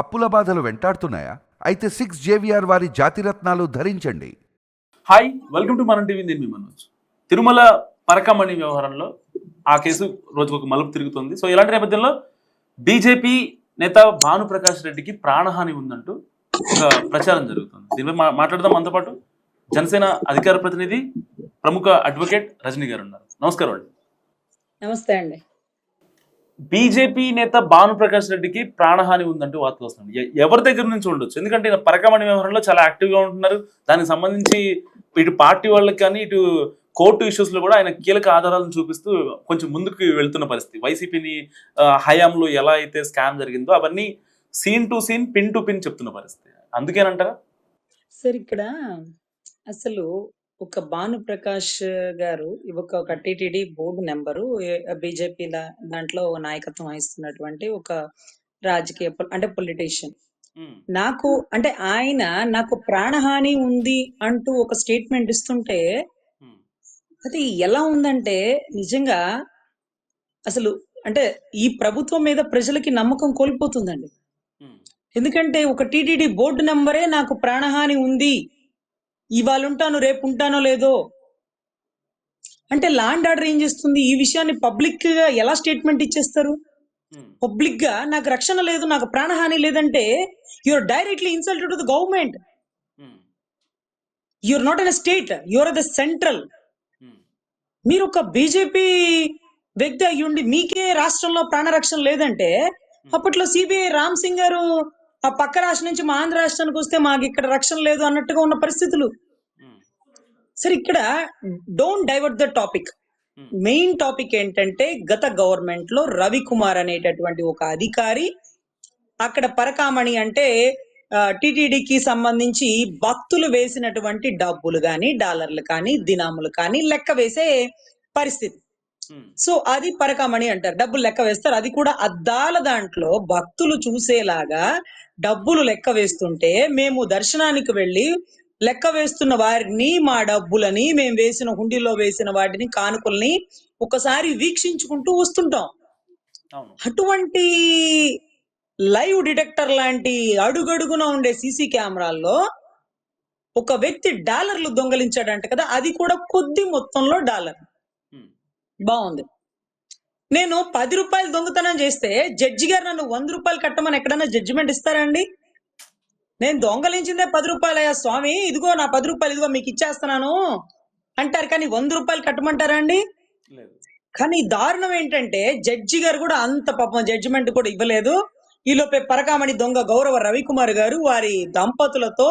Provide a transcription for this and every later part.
అప్పుల బాధలు వెంటాడుతున్నాయా? అయితే సిక్స్ జేవిఆర్ వారి జాతిరత్నాలు ధరించండి. Hi welcome to Manam TV నేను మీ మనోజ్. తిరుమల పరకమణి వ్యవహారంలో ఆ కేసు రోజుకు ఒక మలుపు తిరుగుతుంది. సో ఇలాంటి నేపథ్యంలో బీజేపీ నేత భానుప్రకాష్ రెడ్డికి ప్రాణహాని ఉందంటూ ఒక ప్రచారం జరుగుతుంది. దీనిపై మాట్లాడదాం మనతో పాటు. జనసేన అధికార ప్రతినిధి ప్రముఖ అడ్వకేట్ రజనీ గారు ఉన్నారు. నమస్కారం అండి. నమస్తే అండి. బీజేపీ నేత భానుప్రకాష్ రెడ్డికి ప్రాణహాని ఉందంటూ వార్తలు వస్తుంది ఎవరి దగ్గర నుంచి ఉండొచ్చు? ఎందుకంటే ఈయన పరకమణి వ్యవహారంలో చాలా యాక్టివ్గా ఉంటున్నారు. దానికి సంబంధించి ఇటు పార్టీ వాళ్ళకి కానీ ఇటు కోర్టు ఇష్యూస్లో కూడా ఆయన కీలక ఆధారాలను చూపిస్తూ కొంచెం ముందుకు వెళ్తున్న పరిస్థితి. వైసీపీని హయాంలో ఎలా అయితే స్కామ్ జరిగిందో అవన్నీ scene to scene pin to pin చెప్తున్న పరిస్థితి. అందుకేనంటారా? సార్ ఇక్కడ అసలు ఒక భానుప్రకాష్ గారు ఒక ఒక టిటిడి బోర్డు నెంబరు బీజేపీ దాంట్లో నాయకత్వం వహిస్తున్నటువంటి ఒక రాజకీయ అంటే పొలిటీషియన్ నాకు అంటే ఆయన నాకు ప్రాణహాని ఉంది అంటూ ఒక స్టేట్మెంట్ ఇస్తుంటే అది ఎలా ఉందంటే నిజంగా అసలు అంటే ఈ ప్రభుత్వం మీద ప్రజలకి నమ్మకం కోల్పోతుందండి. ఎందుకంటే ఒక టీటీడీ బోర్డు నంబరే నాకు ప్రాణహాని ఉంది. ఇవాళ ఉంటాను రేపు ఉంటానో లేదో. అంటే ల్యాండ్ ఆర్డర్ ఏం చేస్తుంది? ఈ విషయాన్ని పబ్లిక్గా ఎలా స్టేట్మెంట్ ఇచ్చేస్తారు? పబ్లిక్గా నాకు రక్షణ లేదు నాకు ప్రాణహాని లేదంటే your directly insulted to the government. Your not on state your the central. మీరు ఒక బీజేపీ వ్యక్తి అయ్యుండి మీకే రాష్ట్రంలో ప్రాణరక్షణ లేదంటే అప్పట్లో సిబిఐ రామ్ సింగ్ గారు ఆ పక్క రాష్ట్రం నుంచి మా ఆంధ్ర రాష్ట్రానికి వస్తే మాకు ఇక్కడ రక్షణ లేదు అన్నట్టుగా ఉన్న పరిస్థితులు. సరే ఇక్కడ don't divert the topic. Main topic ఏంటంటే గత గవర్నమెంట్లో రవికుమార్ అనేటటువంటి ఒక అధికారి అక్కడ పరకామణి అంటే టిటిడికి సంబంధించి భక్తులు వేసినటువంటి డబ్బులు కానీ డాలర్లు కానీ దినాములు కానీ లెక్క వేసే పరిస్థితి. సో అది పరకామణి అంటారు. డబ్బులు లెక్క వేస్తారు. అది కూడా అద్దాల దాంట్లో భక్తులు చూసేలాగా డబ్బులు లెక్క వేస్తుంటే మేము దర్శనానికి వెళ్ళి లెక్క వేస్తున్న వారిని మా డబ్బులని మేము వేసిన హుండీలో వేసిన వాటిని కానుకల్ని ఒకసారి వీక్షించుకుంటూ వస్తుంటాం. అటువంటి లైవ్ డిటెక్టర్ లాంటి అడుగడుగున ఉండే సీసీ కెమెరాల్లో ఒక వ్యక్తి డాలర్లు దొంగలించాడంట కదా అది కూడా కొద్ది మొత్తంలో డాలర్. బాగుంది. నేను పది రూపాయలు దొంగతనం చేస్తే జడ్జి గారు నన్ను వంద రూపాయలు కట్టమని ఎక్కడైనా జడ్జిమెంట్ ఇస్తారండి నేను దొంగలించిందే పది రూపాయలయ్యా స్వామి. ఇదిగో నా పది రూపాయలు ఇదిగో మీకు ఇచ్చేస్తున్నాను. అంటారు కానీ వంద రూపాయలు కట్టమంటారా అండి? కానీ దారుణం ఏంటంటే జడ్జి గారు కూడా అంత పాపం జడ్జిమెంట్ కూడా ఇవ్వలేదు. ఈలోపే పరకామణి దొంగ గౌరవ రవికుమార్ గారు వారి దంపతులతో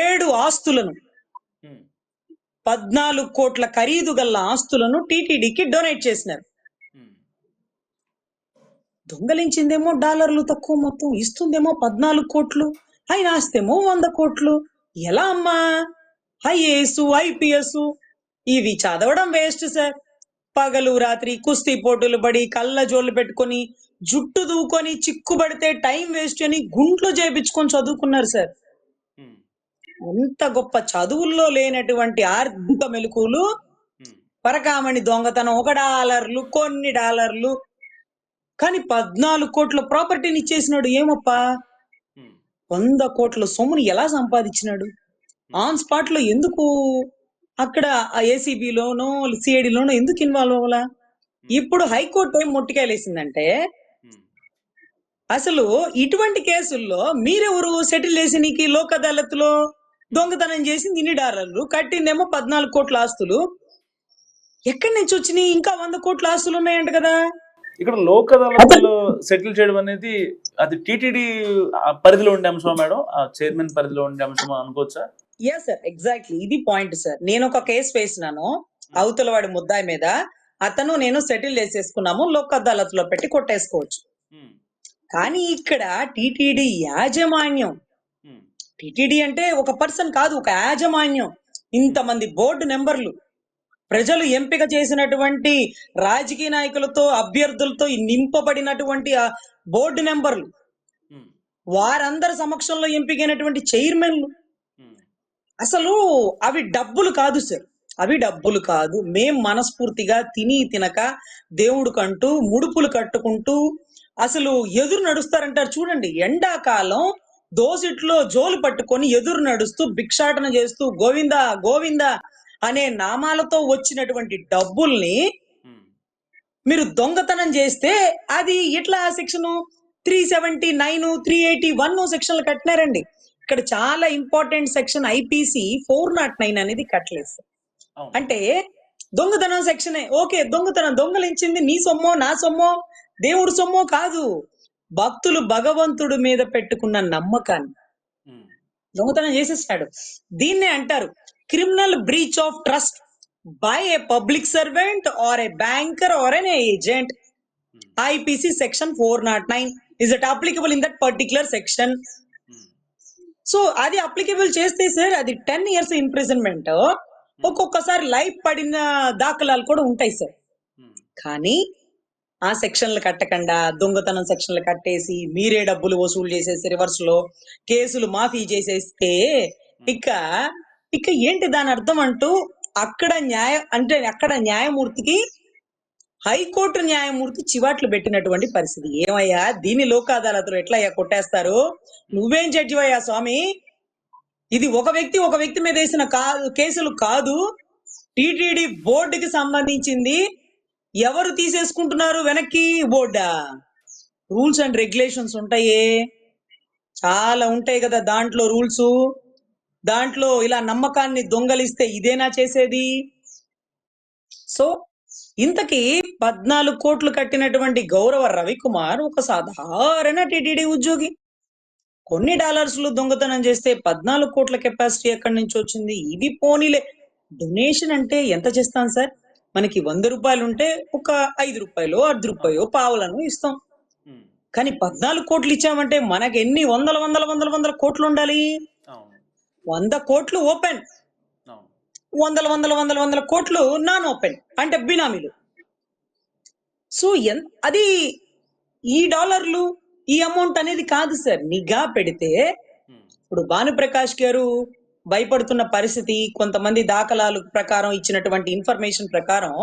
ఏడు ఆస్తులను పద్నాలుగు కోట్ల ఖరీదు గల ఆస్తులను టీటీడీకి డొనేట్ చేసినారు. దొంగలించిందేమో డాలర్లు తక్కువ మొత్తం ఇస్తుందేమో పద్నాలుగు కోట్లు ఆయన ఆస్తేమో వంద కోట్లు. ఎలా అమ్మా? ఐఏఎస్ ఐపీఎస్ ఇవి చదవడం వేస్ట్ సార్. పగలు రాత్రి కుస్తీ పోటీలు పడి కళ్ళ జోళ్ళు పెట్టుకొని జుట్టు దూకొని చిక్కుబడితే టైం వేస్ట్ అని గుంట్లో చేపించుకొని చదువుకున్నారు సార్. అంత గొప్ప చదువుల్లో లేనటువంటి ఆర్థిక మెలకువలు ఉమ్, పరకామణి దొంగతనం ఒక డాలర్లు కొన్ని డాలర్లు కానీ పద్నాలుగు కోట్ల ప్రాపర్టీని ఇచ్చేసినాడు ఏమప్పా? వంద కోట్ల సొమ్ముని ఎలా సంపాదించినాడు? ఆన్ స్పాట్లో ఎందుకు? అక్కడ ఏసీబీలోనో సిఐడిలోనో ఎందుకు ఇన్వాల్వ్ అవ్వాలా? ఇప్పుడు హైకోర్టు ఏం మొట్టికాయలేసిందంటే అసలు ఇటువంటి కేసుల్లో మీరెవరు సెటిల్ చేసి నీకు లోక్ అదాలత్లో దొంగతనం చేసింది ఇన్ని డాలర్లు కట్టిందేమో పద్నాలుగు కోట్ల ఆస్తులు. ఎక్కడి నుంచి వచ్చినాయి? ఇంకా వంద కోట్ల ఆస్తులు ఉన్నాయంట కదా. ఇక్కడ లోక్ అదాలత్లో సెటిల్ చేయడం అనేది అది టీటీడీ పరిధిలో ఉండే అంశం మేడం? ఆ చైర్మన్ పరిధిలో ఉండే అంశం అనుకోవచ్చా? యా సార్ ఎగ్జాక్ట్లీ ఇది పాయింట్ సార్ నేను ఒక కేసు వేసినాను అవతల వాడి ముద్దాయి మీద. అతను నేను సెటిల్ చేసేసుకున్నాము లోక్ అదాలత్లో పెట్టి కొట్టేసుకోవచ్చు. ఉమ్, కానీ ఇక్కడ టిటిడి యాజమాన్యం టిటిడి అంటే ఒక పర్సన్ కాదు ఒక యాజమాన్యం. ఇంతమంది బోర్డు నెంబర్లు ప్రజలు ఎంపిక చేసినటువంటి రాజకీయ నాయకులతో అభ్యర్థులతో నింపబడినటువంటి ఆ బోర్డు నెంబర్లు వారందరి సమక్షంలో ఎంపికైనటువంటి చైర్మన్లు. అసలు అవి డబ్బులు కాదు సార్. అవి డబ్బులు కాదు. మేం మనస్ఫూర్తిగా తిని తినక దేవుడికంటూ ముడుపులు కట్టుకుంటూ అసలు ఎదురు నడుస్తారంటారు. చూడండి ఎండాకాలం దోసిట్లో జోలు పట్టుకొని ఎదురు నడుస్తూ భిక్షాటన చేస్తూ గోవింద గోవింద అనే నామాలతో వచ్చినటువంటి డబ్బుల్ని మీరు దొంగతనం చేస్తే అది ఎట్లా section? Three seventy nine three eighty one సెక్షన్లు కట్టినారండి. ఇక్కడ చాలా important section IPC four nought nine అనేది కట్టలేదు అంటే దొంగతనం సెక్షనే. ఓకే దొంగతనం దొంగలించింది నీ సొమ్మో నా సొమ్మో దేవుడు సొమ్మో కాదు. భక్తులు భగవంతుడి మీద పెట్టుకున్న నమ్మకాన్ని దొంగతనం చేసేసాడు దీన్నే అంటారు criminal breach of trust by a public servant or a banker or an agent. IPC section four nought nine is it applicable in that particular section. So అది అప్లికబుల్ చేస్తే సార్ అది టెన్ ఇయర్స్ ఇంప్రిజన్మెంట్ ఒక్కొక్కసారి life పడిన దాఖలాలు కూడా ఉంటాయి sir. కానీ ఆ సెక్షన్లు కట్టకుండా దొంగతనం సెక్షన్లు కట్టేసి మీరే డబ్బులు వసూలు చేసేసి రివర్స్లో కేసులు మాఫీ చేసేస్తే ఇక ఇక ఏంటి దాని అర్థం అంటూ అక్కడ న్యాయ అంటే అక్కడ న్యాయమూర్తికి హైకోర్టు న్యాయమూర్తి చివాట్లు పెట్టినటువంటి పరిస్థితి. ఏమయ్యా? దీని లోక్ అదాలతలు ఎట్లా అయ్యా కొట్టేస్తారు? నువ్వేం జడ్జి అయ్యా స్వామి? ఇది ఒక వ్యక్తి ఒక వ్యక్తి మీద వేసిన కాదు కేసులు కాదు. టిటిడి బోర్డుకి సంబంధించింది. ఎవరు తీసేసుకుంటున్నారు వెనక్కి? బోర్డా. రూల్స్ అండ్ రెగ్యులేషన్స్ ఉంటాయే. చాలా ఉంటాయి కదా దాంట్లో రూల్స్. దాంట్లో ఇలా నమ్మకాన్ని దొంగలిస్తే ఇదేనా చేసేది? సో ఇంతకీ పద్నాలుగు కోట్లు కట్టినటువంటి గౌరవ రవికుమార్ ఒక సాధారణ టిటిడి ఉద్యోగి. కొన్ని డాలర్స్లు దొంగతనం చేస్తే పద్నాలుగు కోట్ల కెపాసిటీ ఎక్కడి నుంచి వచ్చింది? ఇది పోనీలే. డొనేషన్ అంటే ఎంత చేస్తాను సార్? మనకి వంద రూపాయలు ఉంటే ఒక ఐదు రూపాయలు అర్ధ రూపాయలు పావులను ఇస్తాం. కానీ పద్నాలుగు కోట్లు ఇచ్చామంటే మనకి ఎన్ని వందల వందల వందల వందల కోట్లు ఉండాలి? వంద కోట్లు ఓపెన్. వందల వందల వందల వందల కోట్లు నాన్ ఓపెన్ అంటే బినామీలు. సో అది ఈ డాలర్లు ఈ అమౌంట్ అనేది కాదు సార్. నిఘా పెడితే ఇప్పుడు భానుప్రకాష్ గారు భయపడుతున్న పరిస్థితి కొంతమంది దాఖలాలు ప్రకారం ఇచ్చినటువంటి ఇన్ఫర్మేషన్ ప్రకారం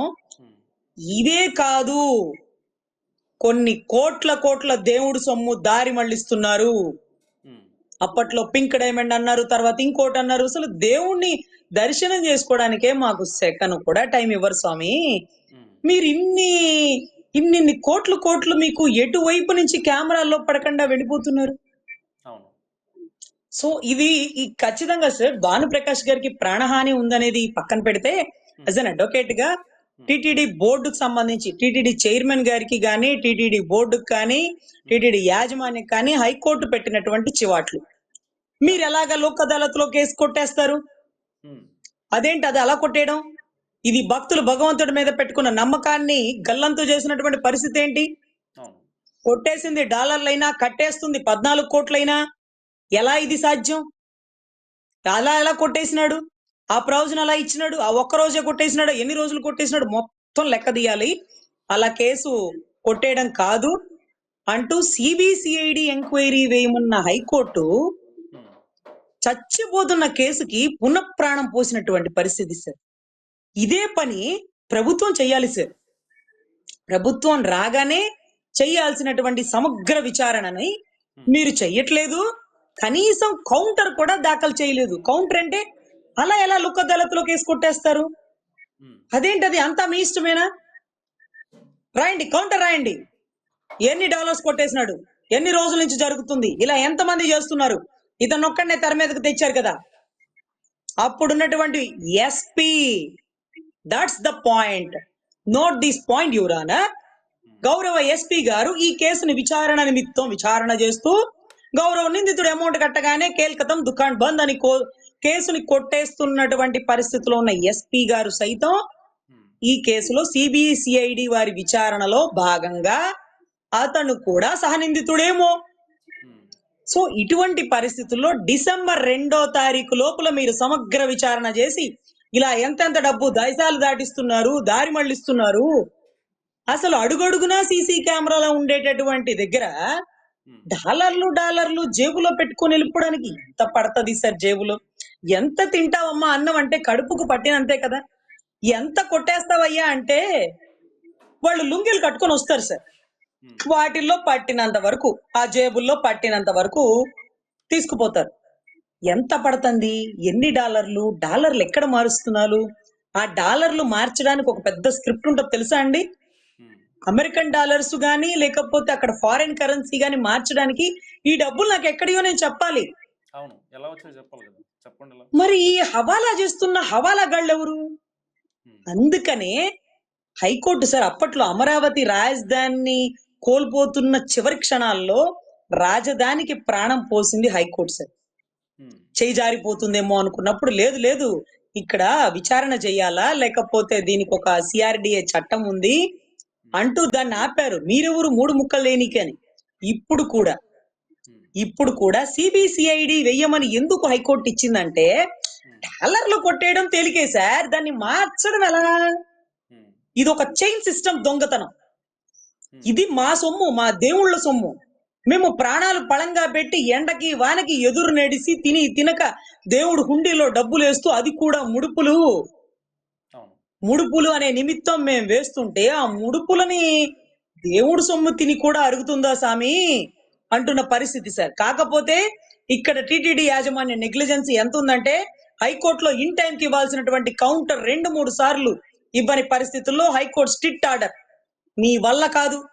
ఇదే కాదు. కొన్ని కోట్ల కోట్ల దేవుడు సొమ్ము దారి మళ్ళిస్తున్నారు. ఉమ్, అప్పట్లో పింక్ డైమండ్ అన్నారు తర్వాత ఇంకోటి అన్నారు. అసలు దేవుణ్ణి దర్శనం చేసుకోవడానికే మాకు సెకను కూడా టైం ఇవ్వరు స్వామి. మీరు ఇన్ని ఇన్ని కోట్లు కోట్లు మీకు ఎటువైపు నుంచి కెమెరాల్లో పడకుండా వెళ్ళిపోతున్నారు? సో ఇది ఈ ఖచ్చితంగా సార్ భానుప్రకాష్ గారికి ప్రాణహాని ఉందనేది పక్కన పెడితే యాజ్ అన్ అడ్వకేట్గా టిటిడి బోర్డుకు సంబంధించి టిటిడి చైర్మన్ గారికి కానీ టిటిడి బోర్డుకు కానీ టిటిడి యాజమాన్యం కానీ హైకోర్టు పెట్టినటువంటి చివాట్లు. మీరు ఎలాగ లోక్ అదాలత్లో కేసు కొట్టేస్తారు? ఉమ్, అదేంటి అది అలా కొట్టేయడం? ఇది భక్తులు భగవంతుడి మీద పెట్టుకున్న నమ్మకాన్ని గల్లంతు చేసినటువంటి పరిస్థితి ఏంటి? కొట్టేసింది డాలర్లైనా కట్టేస్తుంది పద్నాలుగు కోట్లైనా ఎలా ఇది సాధ్యం? అలా ఎలా కొట్టేసినాడు? ఆ ప్రయోజనం అలా ఇచ్చినాడు? ఆ ఒక్క రోజే కొట్టేసినాడు? ఎన్ని రోజులు కొట్టేసినాడు? మొత్తం లెక్క తీయాలి. అలా కేసు కొట్టేయడం కాదు. అంటూ సిబిసిఐడి ఎంక్వైరీ వేయమన్న హైకోర్టు చచ్చిపోతున్న కేసుకి పునఃప్రాణం పోసినటువంటి పరిస్థితి సార్. ఇదే పని ప్రభుత్వం చేయాలి సార్. ప్రభుత్వం రాగానే చేయాల్సినటువంటి సమగ్ర విచారణని మీరు చెయ్యట్లేదు. కనీసం కౌంటర్ కూడా దాఖలు చేయలేదు. కౌంటర్ అంటే అలా ఎలా లుక్క అదాలత్లో కేసు కొట్టేస్తారు? అదేంటది? అంతా మీ ఇష్టమేనా? రాయండి కౌంటర్ రాయండి. ఎన్ని డాలర్స్ కొట్టేసినాడు? ఎన్ని రోజుల నుంచి జరుగుతుంది? ఇలా ఎంతమంది చేస్తున్నారు? ఇతను ఒక్కడనే తెర మీదకి తెచ్చారు కదా. అప్పుడున్నటువంటి SP. That's the point note this point your honour గౌరవ ఎస్పీ గారు ఈ కేసుని విచారణ నిమిత్తం విచారణ చేస్తూ గౌరవ నిందితుడు అమౌంట్ కట్టగానే కేల్కతం దుకాణ్ బంద్ అని కో- కేసుని కొట్టేస్తున్నటువంటి పరిస్థితిలో ఉన్న ఎస్పీ గారు సైతం ఈ కేసులో సిబిసిఐడి వారి విచారణలో భాగంగా అతను కూడా సహనిందితుడేమో సో ఇటువంటి పరిస్థితుల్లో డిసెంబర్ రెండో తారీఖు లోపల మీరు సమగ్ర విచారణ చేసి ఇలా ఎంతెంత డబ్బు దైసాలు దాటిస్తున్నారు దారి మళ్ళిస్తున్నారు అసలు అడుగడుగునా సీసీ కెమెరాలో ఉండేటటువంటి దగ్గర డాలర్లు డాలర్లు జేబులో పెట్టుకొని వెళ్ళిపోవడానికి ఎంత పడుతుంది సార్ జేబులో? ఎంత తింటావమ్మా అన్నం అంటే కడుపుకు పట్టినంతే కదా? ఎంత కొట్టేస్తావయ్యా అంటే వాళ్ళు లుంగీలు కట్టుకొని వస్తారు సార్. వాటిల్లో పట్టినంత వరకు ఆ జేబుల్లో పట్టినంత వరకు తీసుకుపోతారు. ఎంత పడుతుంది? ఎన్ని డాలర్లు? డాలర్లు ఎక్కడ మారుస్తున్నారు? ఆ డాలర్లు మార్చడానికి ఒక పెద్ద స్క్రిప్ట్ ఉంటుంది తెలుసా అండి? అమెరికన్ డాలర్స్ గానీ లేకపోతే అక్కడ ఫారిన్ కరెన్సీ గానీ మార్చడానికి ఈ డబ్బులు నాకు ఎక్కడియో నేను చెప్పాలి. అవును. ఎలా వచ్చాయో చెప్పాలి కదా. చెప్పండి ఎలా మరి ఈ హవాలా చేస్తున్న హవాలా గాళ్ళు ఎవరు? అందుకనే హైకోర్టు సార్ అప్పట్లో అమరావతి రాజధానిని కోల్పోతున్న చివరి క్షణాల్లో రాజధానికి ప్రాణం పోసింది హైకోర్టు సార్. చేయి జారిపోతుందేమో అనుకున్నప్పుడు లేదు లేదు ఇక్కడ విచారణ చేయాలా? లేకపోతే దీనికి ఒక సిఆర్డిఏ చట్టం ఉంది అంటూ దాన్ని ఆపారు. మీరెవరు మూడు ముక్కలు లేనికి అని. ఇప్పుడు కూడా. ఇప్పుడు కూడా సిబిసిఐడి వెయ్యమని ఎందుకు హైకోర్టు ఇచ్చిందంటే డాలర్లు కొట్టేయడం తేలికే సార్. దాన్ని మార్చడం ఎలా? ఇది ఒక చైన్ సిస్టమ్ దొంగతనం. ఇది మా సొమ్ము మా దేవుళ్ళ సొమ్ము. మేము ప్రాణాలు పళంగా పెట్టి ఎండకి వానకి ఎదురు నడిసి తిని తినక దేవుడు హుండీలో డబ్బులు వేస్తూ అది కూడా ముడుపులు. ముడుపులు అనే నిమిత్తం మేము వేస్తుంటే ఆ ముడుపులని దేవుడు సొమ్ము తిని కూడా అరుగుతుందా సామి? అంటున్న పరిస్థితి సార్. కాకపోతే ఇక్కడ టిటిడి యాజమాన్య నెగ్లిజెన్స్ ఎంత ఉందంటే హైకోర్టులో ఇన్ టైంకి ఇవ్వాల్సినటువంటి కౌంటర్ రెండు మూడు సార్లు ఇవ్వని పరిస్థితుల్లో హైకోర్టు స్ట్రిక్ట్ ఆర్డర్. మీ వల్ల కాదు.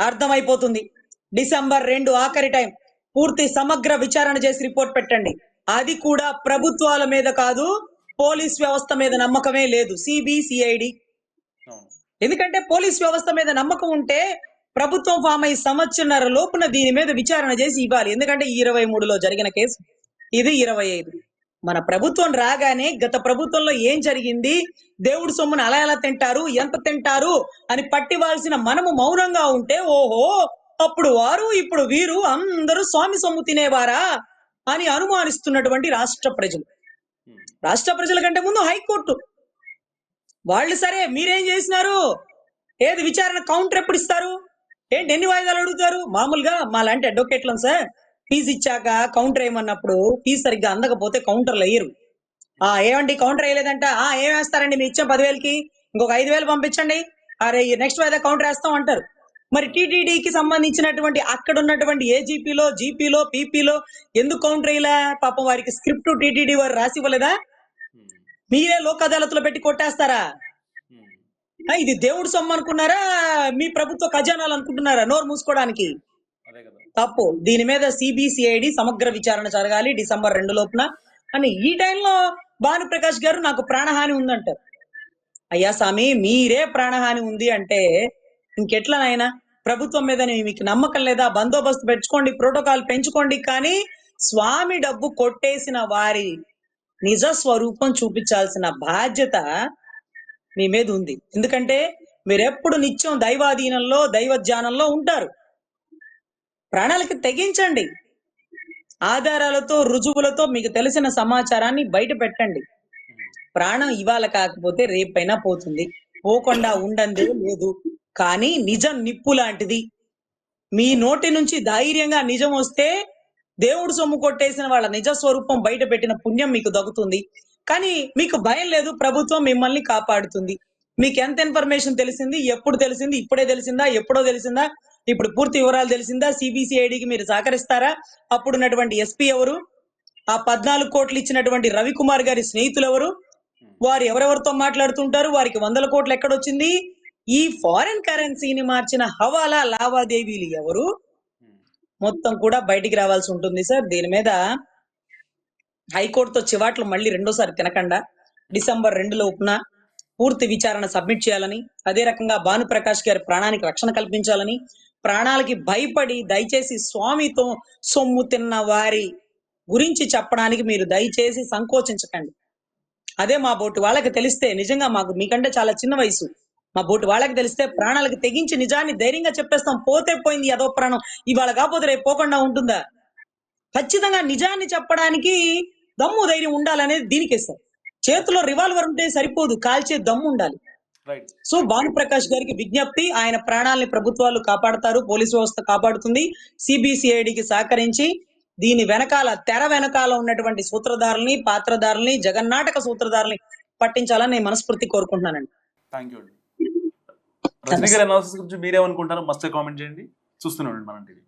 అర్థమైపోతుంది. డిసెంబర్ రెండు ఆఖరి టైం. పూర్తి సమగ్ర విచారణ చేసి రిపోర్ట్ పెట్టండి. అది కూడా ప్రభుత్వాల మీద కాదు పోలీస్ వ్యవస్థ మీద నమ్మకమే లేదు. సిబిసిఐడి ఎందుకంటే పోలీస్ వ్యవస్థ మీద నమ్మకం ఉంటే ప్రభుత్వం ఫామ్ అయ్యి సంవత్సరన్నర లోపున దీని మీద విచారణ చేసి ఇవ్వాలి. ఎందుకంటే ఈ ఇరవై మూడులో జరిగిన కేసు ఇది ఇరవై ఐదు. మన ప్రభుత్వం రాగానే గత ప్రభుత్వంలో ఏం జరిగింది? దేవుడి సొమ్మును అలా ఎలా తింటారు? ఎంత తింటారు? అని పట్టివాల్సిన మనము మౌనంగా ఉంటే ఓహో అప్పుడు వారు ఇప్పుడు వీరు అందరూ స్వామి సొమ్ము తినేవారా? అని అనుమానిస్తున్నటువంటి రాష్ట్ర ప్రజలు. రాష్ట్ర ప్రజల కంటే ముందు హైకోర్టు. వాళ్ళు సరే మీరేం చేసినారు? ఏది విచారణ కౌంటర్ ఎప్పుడు ఇస్తారు? ఏంటి ఎన్ని వాయిదాలు అడుగుతారు? మామూలుగా మా లాంటి అడ్వకేట్లం సార్ ఫీజు ఇచ్చాక కౌంటర్ వేయమన్నప్పుడు ఫీజు సరిగ్గా అందకపోతే కౌంటర్లు వేయరు ఆ ఏమండి కౌంటర్ వేయలేదంట ఆ ఏం వేస్తారండి మీ ఇచ్చాం పదివేలకి? ఇంకొక ఐదు వేలు పంపించండి. అరే నెక్స్ట్ వాయిదా కౌంటర్ వేస్తాం అంటారు. మరి టీటీడీకి సంబంధించినటువంటి అక్కడ ఉన్నటువంటి ఏజీపీలో జీపీలో పీపీలో ఎందుకు కౌంటర్ వేయలే పాపం వారికి స్క్రిప్ట్ టీటీడీ వారు రాసి ఇవ్వలేదా మీరే లోక్ అదాలత్లో పెట్టి కొట్టేస్తారా? ఇది దేవుడు సొమ్ము అనుకున్నారా? మీ ప్రభుత్వ ఖజానాలు అనుకుంటున్నారా? నోరు మూసుకోవడానికి తప్పు. దీని మీద సిబిసిఐడి సమగ్ర విచారణ జరగాలి డిసెంబర్ రెండు లోపున. అని ఈ టైంలో భానుప్రకాష్ గారు నాకు ప్రాణహాని ఉందంటారు అయ్యా స్వామి మీరే ప్రాణహాని ఉంది అంటే ఇంకెట్లా నాయనా? ప్రభుత్వం మీద మీకు నమ్మకం లేదా? బందోబస్తు పెంచుకోండి ప్రోటోకాల్ పెంచుకోండి కానీ స్వామి డబ్బు కొట్టేసిన వారి నిజ స్వరూపం చూపించాల్సిన బాధ్యత మీ మీద ఉంది. ఎందుకంటే మీరెప్పుడు నిత్యం దైవాధీనంలో దైవ ధ్యానంలో ఉంటారు. ప్రాణాలకి తెగించండి. ఆధారాలతో రుజువులతో మీకు తెలిసిన సమాచారాన్ని బయట పెట్టండి. ప్రాణం ఇవాళ కాకపోతే రేపైనా పోతుంది. పోకుండా ఉండందే లేదు. కానీ నిజం నిప్పు లాంటిది. మీ నోటి నుంచి ధైర్యంగా నిజం వస్తే దేవుడు సొమ్ము కొట్టేసిన వాళ్ళ నిజ స్వరూపం బయట పెట్టిన పుణ్యం మీకు దక్కుతుంది. కానీ మీకు భయం లేదు ప్రభుత్వం మిమ్మల్ని కాపాడుతుంది. మీకు ఎంత ఇన్ఫర్మేషన్ తెలిసింది ఎప్పుడు తెలిసింది ఇప్పుడే తెలిసిందా ఎప్పుడో తెలిసిందా ఇప్పుడు పూర్తి వివరాలు తెలిసిందా సిబిసిఐడికి మీరు సహకరిస్తారా? అప్పుడున్నటువంటి ఎస్పీ ఎవరు? ఆ పద్నాలుగు కోట్లు ఇచ్చినటువంటి రవికుమార్ గారి స్నేహితులు ఎవరు? వారు ఎవరెవరితో మాట్లాడుతుంటారు? వారికి వందల కోట్లు ఎక్కడొచ్చింది? ఈ ఫారెన్ కరెన్సీని మార్చిన హవాలా లావాదేవీలు ఎవరు? మొత్తం కూడా బయటికి రావాల్సి ఉంటుంది సార్ దీని మీద హైకోర్టుతో చివాట్లు మళ్ళీ రెండోసారి తినకుండా. డిసెంబర్ రెండు లోపున పూర్తి విచారణ సబ్మిట్ చేయాలని అదే రకంగా భానుప్రకాష్ గారి ప్రాణానికి రక్షణ కల్పించాలని ప్రాణాలకి భయపడి దయచేసి స్వామితో సొమ్ము తిన్న వారి గురించి చెప్పడానికి మీరు దయచేసి సంకోచించకండి. అదే మా బోటు వాళ్ళకి తెలిస్తే నిజంగా మాకు మీకంటే చాలా చిన్న వయసు. మా బోటు వాళ్ళకి తెలిస్తే ప్రాణాలకు తెగించి నిజాన్ని ధైర్యంగా చెప్పేస్తాం. పోతే పోయింది అదో ప్రాణం. ఇవాళ కాకపోతే రేపు పోకుండా ఉంటుందా? ఖచ్చితంగా నిజాన్ని చెప్పడానికి దమ్ము ధైర్యం ఉండాలనేది దీనికే సార్. చేతిలో రివాల్వర్ ఉంటే సరిపోదు. కాల్చే దమ్ము ఉండాలి. సో భానుప్రకాష్ గారికి విజ్ఞప్తి ఆయన ప్రాణాలని ప్రభుత్వాలు కాపాడతారు పోలీసు వ్యవస్థ కాపాడుతుంది. సిబిసిఐడికి సహకరించి దీని వెనకాల తెర వెనకాల ఉన్నటువంటి సూత్రధారుల్ని పాత్రధారుల్ని జగన్నాటక సూత్రధారుల్ని పట్టించాలని నేను మనస్ఫూర్తి కోరుకుంటున్నానండి. థ్యాంక్ యూ రజనీ గారి అనాలిసిస్ గురించి మీరేమనుకుంటారో మస్ట్ కామెంట్ చేయండి. చూస్తూనే ఉండండి మన టీవీ.